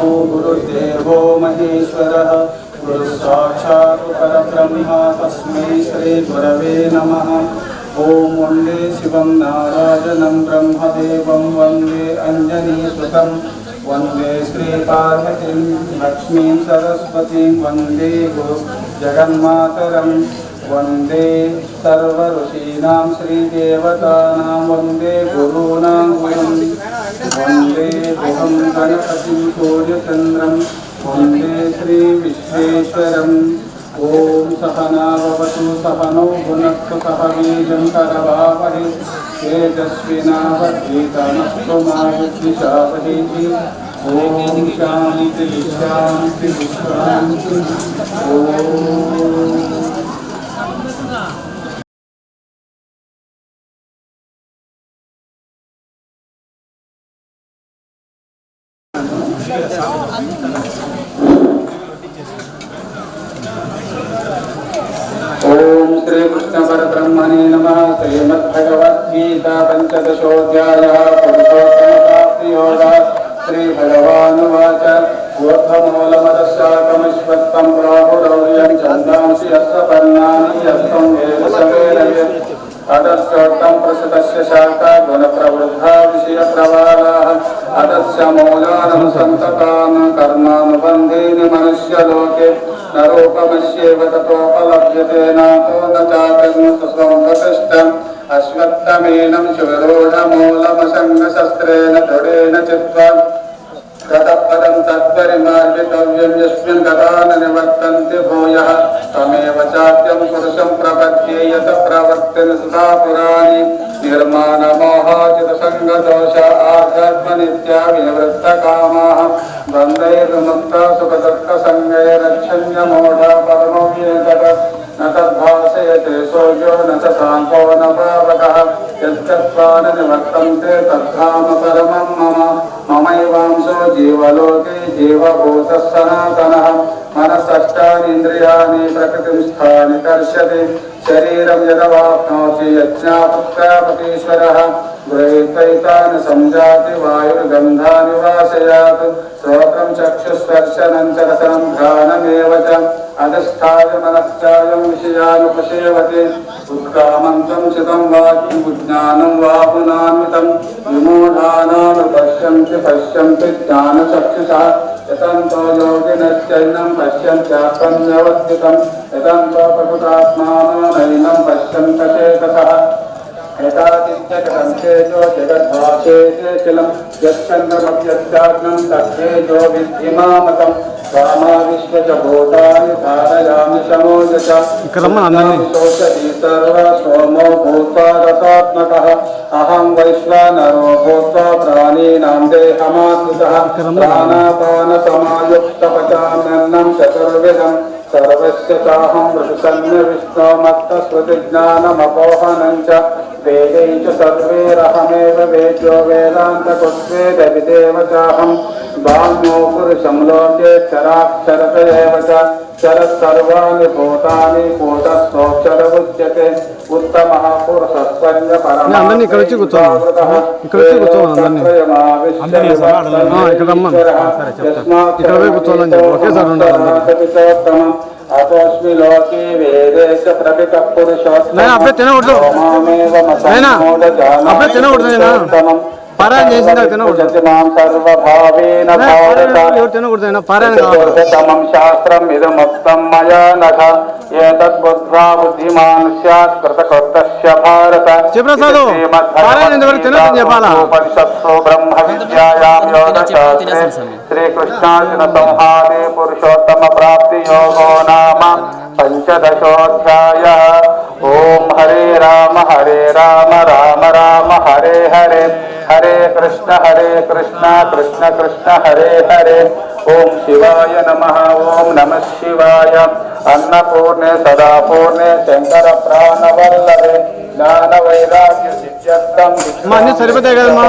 गुरुर्विष्णुः गुरुर्देवो महेश्वरः गुरुसाक्षात् परब्रह्म तस्मै श्रीगुरवे नमः ॐ वन्दे शिवं नारायणं ब्रह्मदेवं वन्दे अञ्जनीसुतं वन्दे श्रीपार्वतीं लक्ष्मीं सरस्वतीं वन्दे गुरु जगन्मातरम् वन्दे सर्वऋषीणां श्रीदेवतानां वन्दे गुरूणां वन्दे वन्दे गुहं गणपतिं सूर्यचन्द्रं वन्दे श्रीविश्वेश्वरम् ॐ सहना भवतु सहनौ भुनक्तु सह वीर्यं करवावहै तेजस्विनावधीतमस्तु मा विद्विषावहैः ॐ शान्ति शान्ति शान्ति ॐ ఓం శ్రీకృష్ణ పరబ్రహ్మణే నమ. శ్రీమద్భగవద్గీత పంచదశోధ్యాయ పురుషోత్తమప్రాప్తియోగ శ్రీ భగవానువాచ ఊర్ధ్వమూలమదశాకమశ్వత్తం ప్రాహురౌర్యం చందాంసి యస్వ పర్ణాని యస్తం వేద సవేదయత్ अतश्चोत्तम प्रसुतस्य शाखा गुणप्रवृद्धा विषयप्रवालाः अतस्य मौलानं सन्ततान् कर्मानुबन्धीनि मनुष्यलोके न रूपमस्येव ततोपलभ्यते नातो न चाकर्म सुसंवतिष्ठम् अश्वत्थमेनं शिवरोढमूलमसङ्गशस्त्रेण दृढेन चित्वा गतपदं तत्परिमार्गितव्यं यस्मिन् गता न निवर्तन्ते भूयः तमेव चाद्यं पुरुषं प्रपद्ये यत प्रवर्तन सुधा पुराणि निर्माणमोहाजितसङ्गदोष आध्यात्मनित्या विनिवृत्तकामाः बन्धैर्विमुक्ता सुखदुःखसङ्गैरक्षण्यमूढा परमव्येकट न तद्भासयते सोऽयो न च साङ्को न पावकः यद्गत्वा न निवर्तन्ते तद्धाम परमं मम ममैवांशो जीवलोके जीवभूतः सनातनः मनसष्टानीन्द्रियाणि प्रकृतिं स्थानि कर्षति शरीरं यदवाप्नोति यज्ञापुत्रापतीश्वरः गृहीत्वैतानि संजाति वायुर्गन्धानि वासयात् श्रोत्रं चक्षुस्पर्शनं च रसनं घ्राणमेव च अधिष्ठाय मनश्चायं विषयानुपसेवते उत्कामन्तं चितं वाक्यं विज्ञानं वा पुनान्वितं विमूढानानुपश्यन्ति पश्यन्ति ज्ञानचक्षुषा यतन्तो योगिनश्चैनं पश्यन्त्यात्मन्यवस्थितं यतन्तो प्रकृतात्मानो नैनं पश्यन्तचेतसः यदातिथ्यकटङ्केजो जगद्भाषेजलम् यत्चन्द्रमभ्यध्यात्मम् तद्धेजो विद्यमामतम् रामाविश्व च भूतानि धारयामि शमोज च शोचति सर्व सोमो भूत्वा रसात्मकः अहं वैश्वानरो भूत्वा प्राणीनां देहमातुतः प्राणापानसमायुक्तपचाम्यन्नं चतुर्विधम् सर्वस्य चाहं वृषसन्निविष्णो मत्तस्वतिज्ञानमपोहनं च वेदै च सर्वैरहमेव वेद्यो वेदान्तकुत्वेदविदेव चाहं बाह्यो पुरुषं लोके चराक्षरत एव च चरः सर्वाणि भूतानि कूटस्थोक्षरमुच्यते उत्तमः पुरुषस्त्वन्य నేను అప్పుడే తినకూడదు. అప్పుడే తినకూడదు. పారాయణ చేసిన తినకూడదు. తినకూడదు పారాయణ మయా నఖ ఏతద్బుద్ధ్వా బుద్ధిమాన్ స్యాత్ కృతకృతస్య భారత శివప్రసాదు, పారాయణ చెప్పాలా? ఉపనిషత్సు బ్రహ్మ విద్యాయాం యోగశాస్త్రే శ్రీకృష్ణార్జున సంహారే పురుషోత్తమ ప్రాప్తి యోగో నామ పంచదశోధ్యాయ ఓం హరే రామ హరే రామ రామ రామ హరే హరే హరే కృష్ణ హరే కృష్ణ కృష్ణ కృష్ణ హరే హరే ఓం శివాయ నమ అన్నీ సరిపోతాయి కదమ్మా?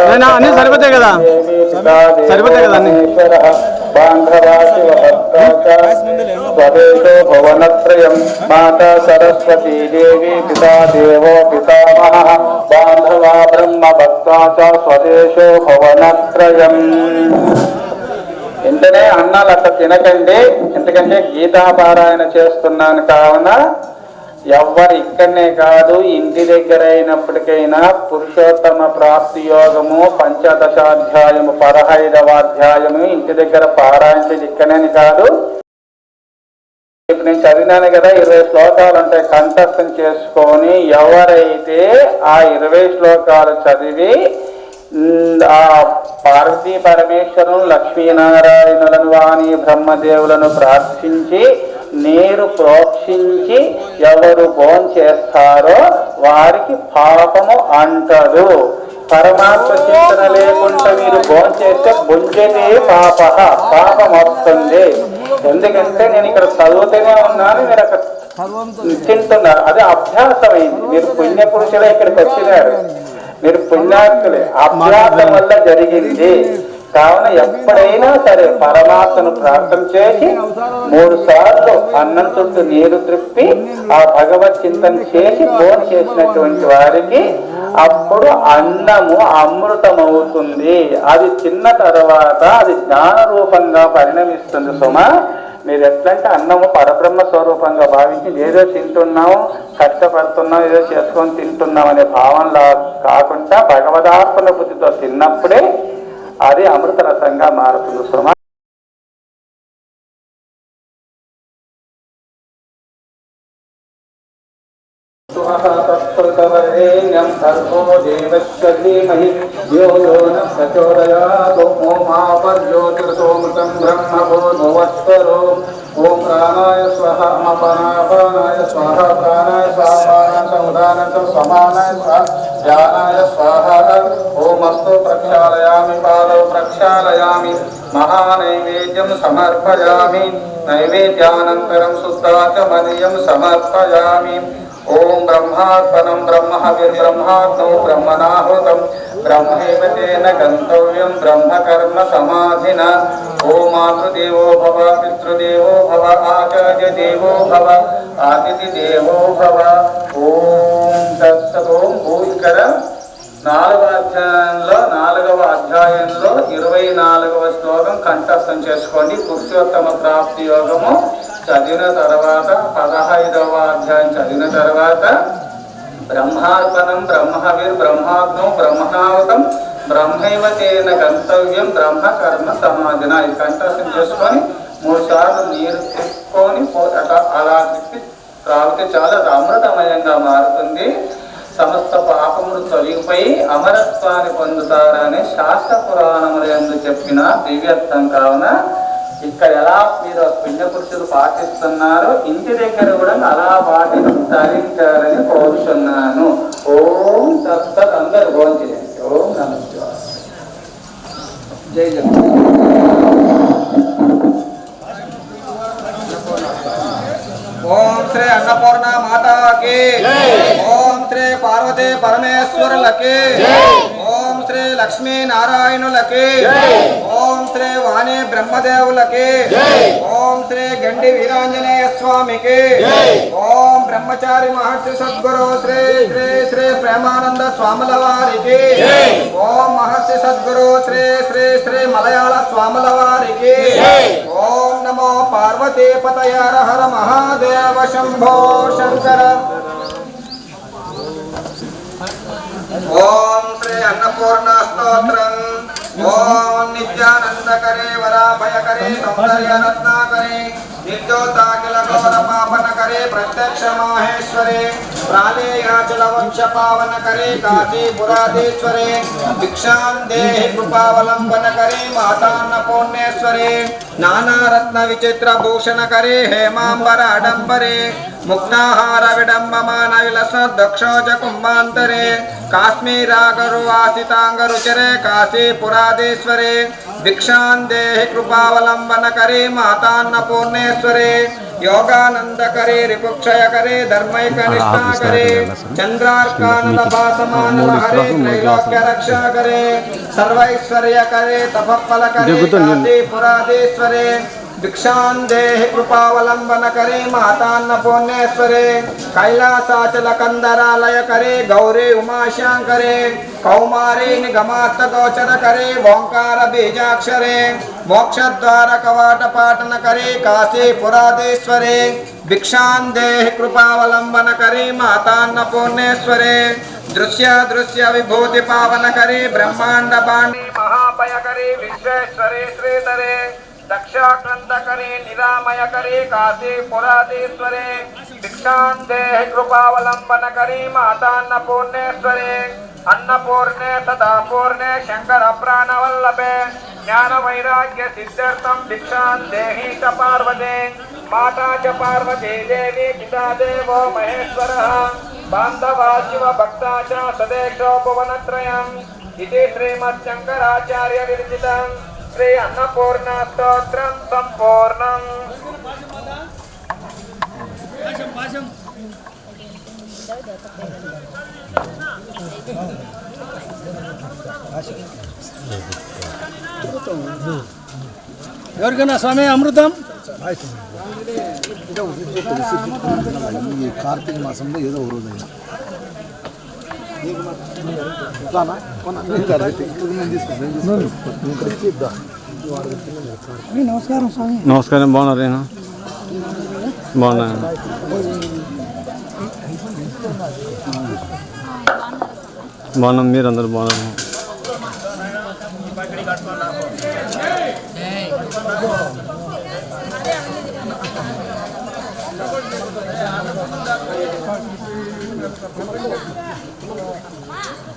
నాయనా, అన్నీ సరిపోతాయి కదా? సరిపోతాయి కదా అన్నీ? స్వదేశో భువనత్రయం మాతా సరస్వతీ దేవి పితా దేవో పితామహ బాంధవా బ్రహ్మ భక్తా చ స్వదేశో భువనత్రయం వెంటనే అన్నాలు అట్లా తినకండి ఎందుకంటే గీతాపారాయణ చేస్తున్నాను కావున ఎవ్వరు ఇక్కడనే కాదు ఇంటి దగ్గర అయినప్పటికైనా పురుషోత్తమ ప్రాప్తి యోగము పంచదశాధ్యాయము పదహైదవ అధ్యాయము ఇంటి దగ్గర పారాయించేది ఇక్కడనే కాదు. ఇప్పుడు నేను చదివినాను కదా ఇరవై శ్లోకాలు ఉంటాయి కంఠస్థం చేసుకొని ఎవరైతే ఆ ఇరవై శ్లోకాలు చదివి ఆ పార్వతీ పరమేశ్వరులను లక్ష్మీనారాయణులను వాణి బ్రహ్మదేవులను ప్రార్థించి నీరు ప్రోక్షించి ఎవరు భోంచేస్తారో వారికి పాపము అంటారు. పరమాత్మ చింతన లేకుండా మీరు భోంచేస్తే బుంజనే పాప పాపం వస్తుంది. ఎందుకంటే నేను ఇక్కడ చదువుతూనే ఉన్నాను మీరు అక్కడ తింటున్నారు. అది అభ్యాసమైంది. మీరు పుణ్యపురుషులే ఇక్కడికి వచ్చినారు. మీరు పుణ్యాత్తులే అభ్యాసం వల్ల జరిగింది. కావున ఎప్పుడైనా సరే పరమాత్మను ప్రార్థన చేసి మూడు సార్లు అన్నం చుట్టూ నీరు త్రిప్పి ఆ భగవత్ చింతన చేసి భోజనం చేసినటువంటి వారికి అప్పుడు అన్నము అమృతం అవుతుంది అది తిన్న తర్వాత అది జ్ఞాన రూపంగా పరిణమిస్తుంది. సుమ మీరు ఎట్లంటే అన్నము పరబ్రహ్మ స్వరూపంగా భావించి ఏదో తింటున్నాం కష్టపడుతున్నాం ఏదో చేసుకొని తింటున్నాం అనే భావనలా కాకుండా భగవదార్పణ బుద్ధితో తిన్నప్పుడే అది అమృత రసంగా మారుతుంది. సుమ తత్సవితవరేణ్యం భర్గో దేవస్య ధీమహి. యో యో న ప్రచోదయాత్ ఓం ఆపర్జ్యోతిర్సోమృతం బ్రహ్మ భూర్భువస్వరో ఓం ప్రాణాయ స్వహ అపనాపానాయ స్వహ ప్రాణాయ స్వాహాయ సముదాన సమానాయ స్వహ ధ్యానాయ స్వాహ ఓం అస్తు ప్రక్షాళయామి పాదౌ ప్రక్షాళయామి మహానైవేద్యం సమర్పయామి నైవేద్యానంతరం శుద్ధాచమనీయం సమర్పయామి ఓం బ్రహ్మాత్మనం బ్రహ్మవిర్బ్రహ్మాత్మౌ బ్రహ్మణాహృతం బ్రహ్మైవ తేన గంతవ్యం బ్రహ్మకర్మ సమాధిన ఓ మాతృదేవో భవ పితృదేవో భవ ఆచార్య దేవో భవ ఆతిథి దేవో భవ. ఓం దత్తం భూ ఇక్కడ నాలుగవ అధ్యాయంలో నాలుగవ అధ్యాయంలో ఇరవై నాలుగవ శ్లోకం కంఠస్థం చేసుకోండి. పురుషోత్తమ ప్రాప్తి యోగము చదివిన తర్వాత పదహైదవ అధ్యాయం చదివిన తర్వాత బ్రహ్మార్పణం బ్రహ్మవిర్ బ్రహ్మాగ్నం బ్రహ్మణావతం బ్రహ్మైవ తేన గంతవ్యం బ్రహ్మ కర్మ సమాధిన. ఇది కంఠస్థం చేసుకొని మూడు సార్లు నీరు తిప్పుకొని అలా తిప్పి త్రాగితే చాలా అమృతమయంగా మారుతుంది. సమస్త పాపములు తొలగిపోయి అమరత్వాన్ని పొందుతారని శాస్త్ర పురాణములు ఎందు చెప్పిన దివ్యత్వం కావున ఇక్కడ ఎలా మీరు పుణ్యపురుషులు పాటిస్తున్నారో? ఇంటి దగ్గర కూడా అలా వాటిని ధరించాలని కోరుతున్నాను ఓం తత్సత్ అందరు భోంచేయండి. ఓం నమస్తే జై ఓం శ్రీ అన్నపూర్ణ మాతాకి. పార్వతీ పరమేశ్వరులకి. ఓం శ్రీ లక్ష్మీ నారాయణులకి. ఓం శ్రీ వాణి బ్రహ్మదేవులకి. ఓం శ్రీ గండి వీరాంజనేయ స్వామికి. ఓం బ్రహ్మచారి మహర్షి సద్గురు శ్రీ శ్రీ శ్రీ ప్రేమానంద స్వాముల వారికి ఓం మహర్షి సద్గురు శ్రీ శ్రీ శ్రీ మలయాళ స్వాముల వారికి ఓం నమో పార్వతీ పతయ హర మహాదేవ శంభో శంకర ఓం శ్రీ అన్నపూర్ణ స్తోత్రం ఓం నిత్యానందకరే వరాభయకరే సౌందర్య రత్నాకరే నిర్దోతాకిల ఘోర పాపనకరే ప్రత్యక్ష మాహేశ్వరే నానారత్న విచిత్ర భూషణకరే హేమాంబర అడంబరే ముగ్నాహార విడంబమాన విలస దక్షోజ కుంభాంతరే కాశ్మీరాగరు ఆసితాంగరుచరే కాశీపురాధీశ్వరే భిక్షాన్ దేహి కృపావలంబనకరే మాతాన్నపూర్ణేశ్వరే యోగానందకరే రిపుక్షయకరే ధర్మైకనిష్టాకరే చంద్రార్కానల భాసమానల హరే త్రైలోక్య రక్షాకరే సర్వైశ్వర్యకరే తపఫలకరే కాశీపురాధీశ్వరే पुण्येश्वरे भिक्षां देहि कृपावलम्बन करे मातान्नपूर्णेश्वरे कैलासाचल कंदरालय करे गौरी उमाशंकरे कौमारी निगमास्त गोचर करे ओंकार बीजाक्षरे मोक्षद्वार कवाट पाटन करे काशी पुरादेश्वरे भिक्षां देहि कृपावलम्बन करे मातान्नपूर्णेश्वरे दृश्य दृश्य विभूति पावन करे ब्रह्मांड बांडी महापय करे विश्वेश्वरे श्रीधरे दक्षाक्रंद करे निरामय करे काशी पुरादेश्वरे भिक्षां देहि कृपावलंबन करे मातान्नपूर्णेश्वरे अन्नपूर्णे सदा पूर्णे शंकर प्राणवल्लभे ज्ञान वैराग्य सिद्ध्यर्थम भिक्षां देहि च पार्वते माता च पार्वती देवी पिता देवो महेश्वरः बान्धवा शिव भक्ता च सदेशो भुवनत्रयम् इति श्रीमच्छङ्कराचार्य శ్రీ అన్నపూర్ణ స్తోత్రం సంపూర్ణం ఎవరికైనా స్వామి అమృతం కార్తీక మాసంలో ఏదో ఒక రోజు అయినా నమస్కారం బాగున్నారేనా బాగున్నా బాగున్నాం మీరు అందరు బాగున్నారు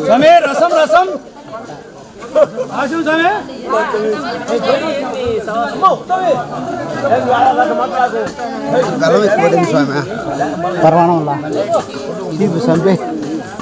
స్వామి రసం రసం ఆశం స్వామి గర్వం ఎక్కువ స్వామి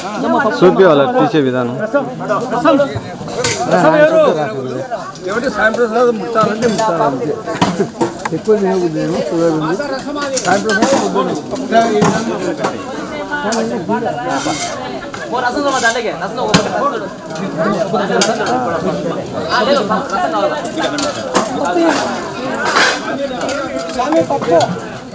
ఇవ్వాలి అది చూపించాలి తీసే విధానం ఎక్కువ నేను షుగర్ ఉంది